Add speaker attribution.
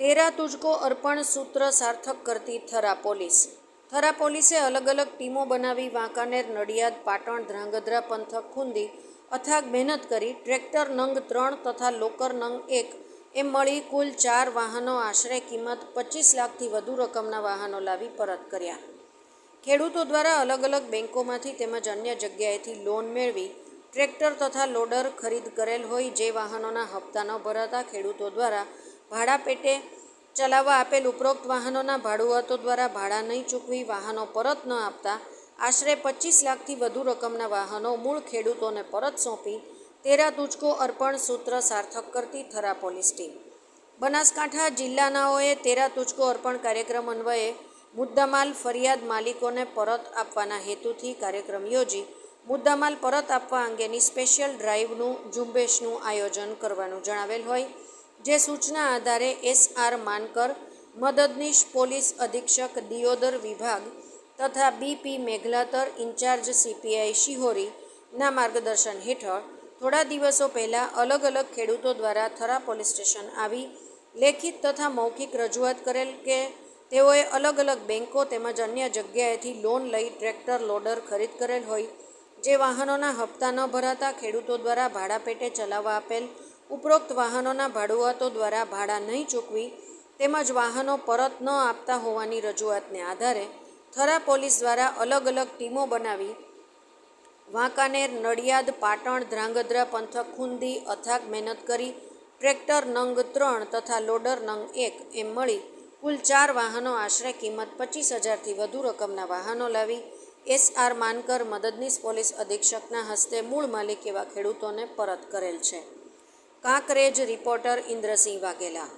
Speaker 1: તેરા તુજકો અર્પણ સૂત્ર સાર્થક કરતી થરા પોલીસ. થરા પોલીસે અલગ અલગ ટીમો બનાવી વાંકાનેર, નડિયાદ, પાટણ, ધ્રાંગધ્રા, પંથક ખુંદી, અથાગ મહેનત કરી ટ્રેક્ટર નંગ ત્રણ તથા લોકર નંગ એક એમ મળી કુલ ચાર વાહનો આશરે કિંમત પચીસ લાખથી વધુ રકમના વાહનો લાવી પરત કર્યા. ખેડૂતો દ્વારા અલગ અલગ બેન્કોમાંથી તેમજ અન્ય જગ્યાએથી લોન મેળવી ટ્રેક્ટર તથા લોડર ખરીદ કરેલ હોય જે વાહનોના હપ્તા ન ભરાતા ખેડૂતો દ્વારા ભાડા પેટે ચલાવવા આપેલ ઉપરોક્ત વાહનોના ભાડુઆતો દ્વારા ભાડા નહીં ચૂકવી વાહનો પરત ન આપતા આશરે પચીસ લાખથી વધુ રકમના વાહનો મૂળ ખેડૂતોને પરત સોંપી તેરા તુચકો અર્પણ સૂત્ર સાર્થક કરતી થરા પોલીસ ટીમ. બનાસકાંઠા જિલ્લાનાઓએ તેરા તુચકો અર્પણ કાર્યક્રમ અન્વયે મુદ્દામાલ ફરિયાદ માલિકોને પરત આપવાના હેતુથી કાર્યક્રમ યોજી મુદ્દામાલ પરત આપવા અંગેની સ્પેશિયલ ડ્રાઈવનું ઝુંબેશનું આયોજન કરવાનું જણાવેલ હોય જે સૂચના આધારે એસઆર માનકર, મદદનીશ પોલીસ અધિક્ષક દિયોદર વિભાગ તથા B P Meghlatar incharge CPI શિહોરીના માર્ગદર્શન હેઠળ થોડા દિવસો પહેલાં અલગ અલગ ખેડૂતો દ્વારા થરા પોલીસ સ્ટેશન આવી, લેખિત તથા મૌખિક રજૂઆત કરેલ કે તેઓએ અલગ અલગ બેન્કો તેમજ અન્ય જગ્યાએથી લોન લઈ ટ્રેક્ટર લોડર ખરીદ કરેલ હોય, જે વાહનોના હપ્તા ન ભરાતા ખેડૂતો દ્વારા ભાડા પેટે ચલાવવા આપેલ ઉપરોક્ત વાહનોના ભાડુઆતો દ્વારા ભાડા નહીં ચૂકવી, તેમજ વાહનો પરત ન આપતા હોવાની રજૂઆતને આધારે થરા પોલીસ દ્વારા અલગ અલગ ટીમો બનાવી, વાંકાનેર, નડિયાદ, પાટણ, ધ્રાંગધ્રા પંથક ખુંદી અથાગ મહેનત કરી, ટ્રેક્ટર નંગ ત્રણ તથા લોડર નંગ એક એમ મળી કુલ ચાર વાહનો આશરે કિંમત પચીસ હજારથી વધુ રકમના વાહનો લાવી. એસઆર માનકર મદદનીશ પોલીસ અધિક્ષકના હસ્તે મૂળ માલિક એવા ખેડૂતોને પરત કરેલ છે. કાંકરેજ રિપોર્ટર ઇન્દ્રસિંહ વાઘેલા